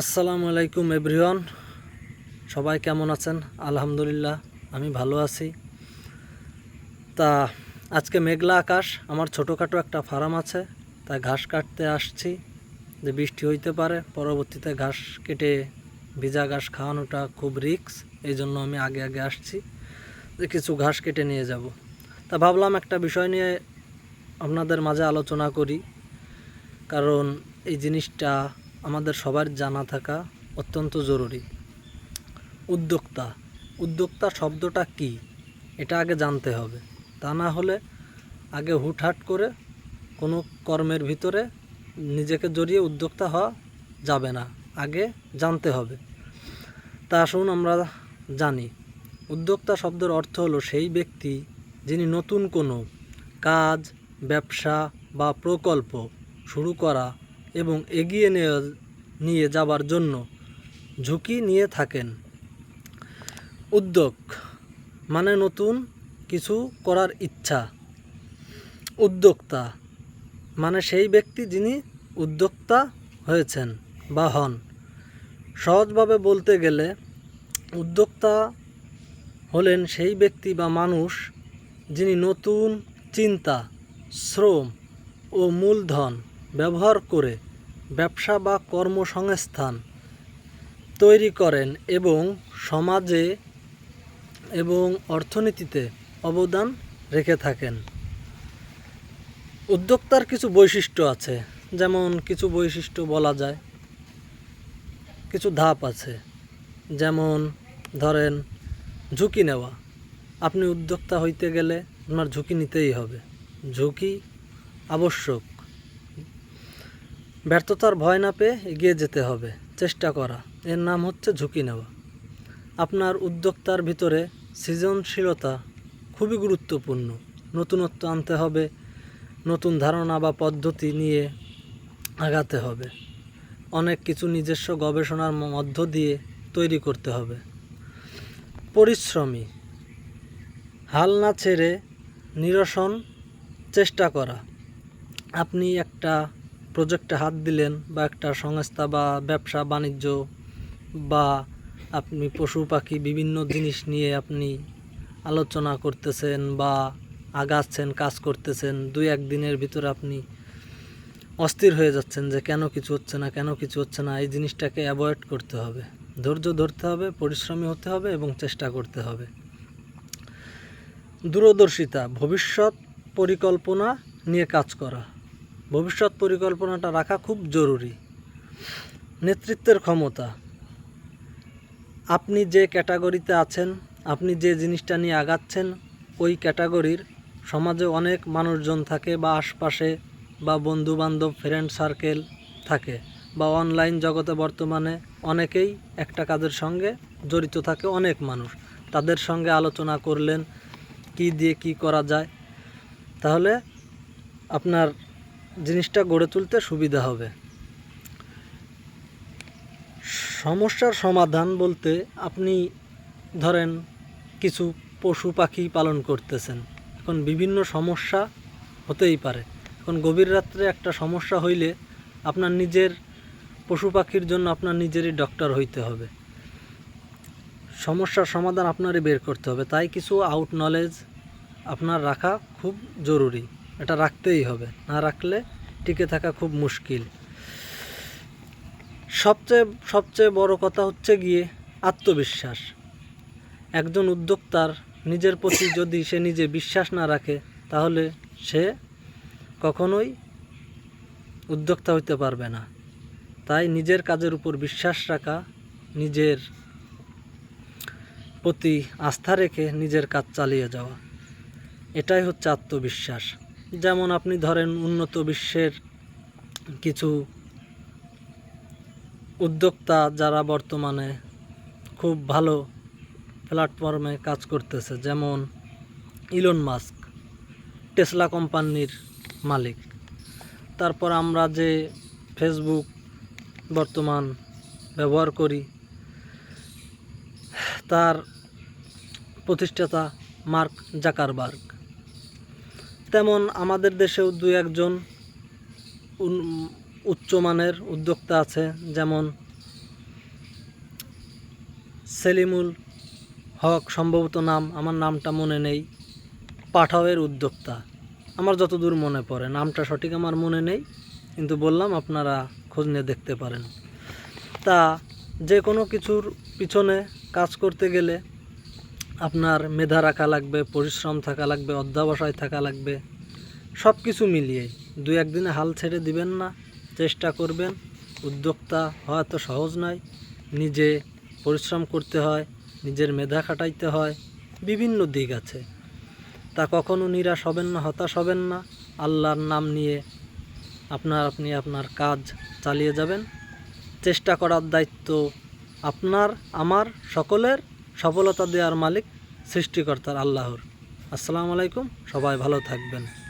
আসসালামু আলাইকুম এভরিওয়ান। সবাই কেমন আছেন? আলহামদুলিল্লাহ, আমি ভালো আছি। তা, আজকে মেঘলা আকাশ, আমার ছোটোখাটো একটা ফার্ম আছে। তাই ঘাস কাটতে আসছি, যে বৃষ্টি হইতে পারে, পরবর্তীতে ঘাস কেটে ভিজা ঘাস খাওয়ানোটা খুব রিস্ক, এই জন্য আমি আগে আগে আসছি, যে কিছু ঘাস কেটে নিয়ে যাব। তা ভাবলাম একটা বিষয় নিয়ে আপনাদের মাঝে আলোচনা করি, কারণ এই জিনিসটা আমাদের সবার জানা থাকা অত্যন্ত জরুরি। উদ্যোক্তা। উদ্যোক্তা শব্দটা কি? এটা আগে জানতে হবে। তা না হলে আগে হুটহাট করে কোনো কর্মের ভিতরে নিজেকে জড়িয়ে উদ্যোক্তা হওয়া যাবে না। আগে জানতে হবে। তা আসুন আমরা জানি। উদ্যোক্তা শব্দের অর্থ হলো সেই ব্যক্তি যিনি নতুন কোনো কাজ, ব্যবসা বা প্রকল্প শুরু করা এবং এগিয়ে নিয়ে নিয়ে যাবার জন্য ঝুঁকি নিয়ে থাকেন। উদ্যোগ মানে নতুন কিছু করার ইচ্ছা। উদ্যোক্তা মানে সেই ব্যক্তি যিনি উদ্যোক্তা হয়েছেন বা হন। সহজভাবে বলতে গেলে, উদ্যোক্তা হলেন সেই ব্যক্তি বা মানুষ যিনি নতুন চিন্তা, শ্রম ও মূলধন ব্যবহার করে ব্যবসা বা কর্মসংস্থান তৈরি করেন এবং সমাজে এবং অর্থনীতিতে অবদান রেখে থাকেন। উদ্যোক্তার কিছু বৈশিষ্ট্য আছে, যেমন কিছু বৈশিষ্ট্য বলা যায়, কিছু ধাপ আছে, যেমন ধরেন ঝুঁকি নেওয়া। আপনি উদ্যোক্তা হইতে গেলে আপনার ঝুঁকি নিতেই হবে। ঝুঁকি আবশ্যক। ব্যর্থতার ভয় না পেয়ে এগিয়ে যেতে হবে। চেষ্টা করা। এর নাম হচ্ছে ঝুঁকি নেওয়া। আপনার উদ্যোক্তার ভিতরে সৃজনশীলতা খুবই গুরুত্বপূর্ণ। নতুনত্ব আনতে হবে, নতুন ধারণা বা পদ্ধতি নিয়ে আগাতে হবে। অনেক কিছু নিজস্ব গবেষণার মধ্য দিয়ে তৈরি করতে হবে। পরিশ্রমী। হাল না ছেড়ে নিরসন চেষ্টা করা। আপনি একটা প্রজেক্টে হাত দিলেন বা একটা সংস্থা বা ব্যবসা, বাণিজ্য বা আপনি পশু, পাখি বিভিন্ন জিনিস নিয়ে আপনি আলোচনা করতেছেন বা আগাচ্ছেন, কাজ করতেছেন, দুই এক দিনের ভিতরে আপনি অস্থির হয়ে যাচ্ছেন যে কেন কিছু হচ্ছে না, কেন কিছু হচ্ছে না, এই জিনিসটাকে অ্যাভয়েড করতে হবে। ধৈর্য ধরতে হবে, পরিশ্রমী হতে হবে এবং চেষ্টা করতে হবে। দূরদর্শিতা, ভবিষ্যৎ পরিকল্পনা নিয়ে কাজ করা। ভবিষ্যৎ পরিকল্পনাটা রাখা খুব জরুরি। নেতৃত্বের ক্ষমতা। আপনি যে ক্যাটাগরিতে আছেন, আপনি যে জিনিসটা নিয়ে আগাচ্ছেন, ওই ক্যাটাগরির সমাজে অনেক মানুষজন থাকে বা আশপাশে বা বন্ধু বান্ধব ফ্রেন্ড সার্কেল থাকে বা অনলাইন জগতে বর্তমানে অনেকেই একটা কাজের সঙ্গে জড়িত থাকে অনেক মানুষ। তাদের সঙ্গে আলোচনা করলেন, কি দিয়ে কি করা যায়। তাহলে আপনার জিনিসটা গড়ে তুলতে সুবিধা হবে। সমস্যার সমাধান বলতে আপনি ধরেন কিছু পশু পাখি পালন করতেছেন। এখন বিভিন্ন সমস্যা হতেই পারে। এখন গভীর রাত্রে একটা সমস্যা হইলে আপনার নিজের পশু পাখির জন্য আপনার নিজেরই ডক্টর হইতে হবে। সমস্যার সমাধান আপনারই বের করতে হবে। তাই কিছু আউট নলেজ আপনার রাখা খুব জরুরি। এটা রাখতেই হবে। না রাখলে টিকে থাকা খুব মুশকিল। সবচেয়ে সবচেয়ে বড় কথা হচ্ছে গিয়ে আত্মবিশ্বাস। একজন উদ্যোক্তার নিজের প্রতি যদি সে নিজে বিশ্বাস না রাখে, তাহলে সে কখনোই উদ্যোক্তা হইতে পারবে না। তাই নিজের কাজের উপর বিশ্বাস রাখা, নিজের প্রতি আস্থা রেখে নিজের কাজ চালিয়ে যাওয়া। এটাই হচ্ছে আত্মবিশ্বাস। যেমন আপনি ধরেন উন্নত বিশ্বের কিছু উদ্যোক্তা যারা বর্তমানে খুব ভালো প্ল্যাটফর্মে কাজ করতেছে, যেমন ইলন মাস্ক টেসলা কোম্পানির মালিক। তারপর আমরা যে ফেসবুক বর্তমান ব্যবহার করি, তার প্রতিষ্ঠাতা মার্ক জাকারবার্গ। তেমন আমাদের দেশেও দু একজন উচ্চমানের উদ্যোক্তা আছে, যেমন সেলিমুল হক, সম্ভবত নাম, আমার নামটা মনে নেই। পাঠাওয়ের উদ্যোক্তা। আমার যতদূর মনে পড়ে, নামটা সঠিক আমার মনে নেই, কিন্তু বললাম আপনারা খোঁজ নিয়ে দেখতে পারেন। তা যে কোনো কিছুর পিছনে কাজ করতে গেলে আপনার মেধা রাখা লাগবে, পরিশ্রম থাকা লাগবে, অধ্যাবসায় থাকা লাগবে সব কিছু মিলিয়ে। দু একদিনে হাল ছেড়ে দিবেন না, চেষ্টা করবেন, উদ্যোক্তা হওয়া তো সহজ নয়। নিজে পরিশ্রম করতে হয়, নিজের মেধা খাটাইতে হয়, বিভিন্ন দিক আছে। তা কখনো নিরাশ হবেন না, হতাশ হবেন না। আল্লাহর নাম নিয়ে আপনার, আপনি আপনার কাজ চালিয়ে যাবেন। চেষ্টা করার দায়িত্ব আপনার, আমার, সকলের। সফলতা দেওয়ার মালিক সৃষ্টিকর্তার আল্লাহর। আসসালামু আলাইকুম সবাই ভালো থাকবেন।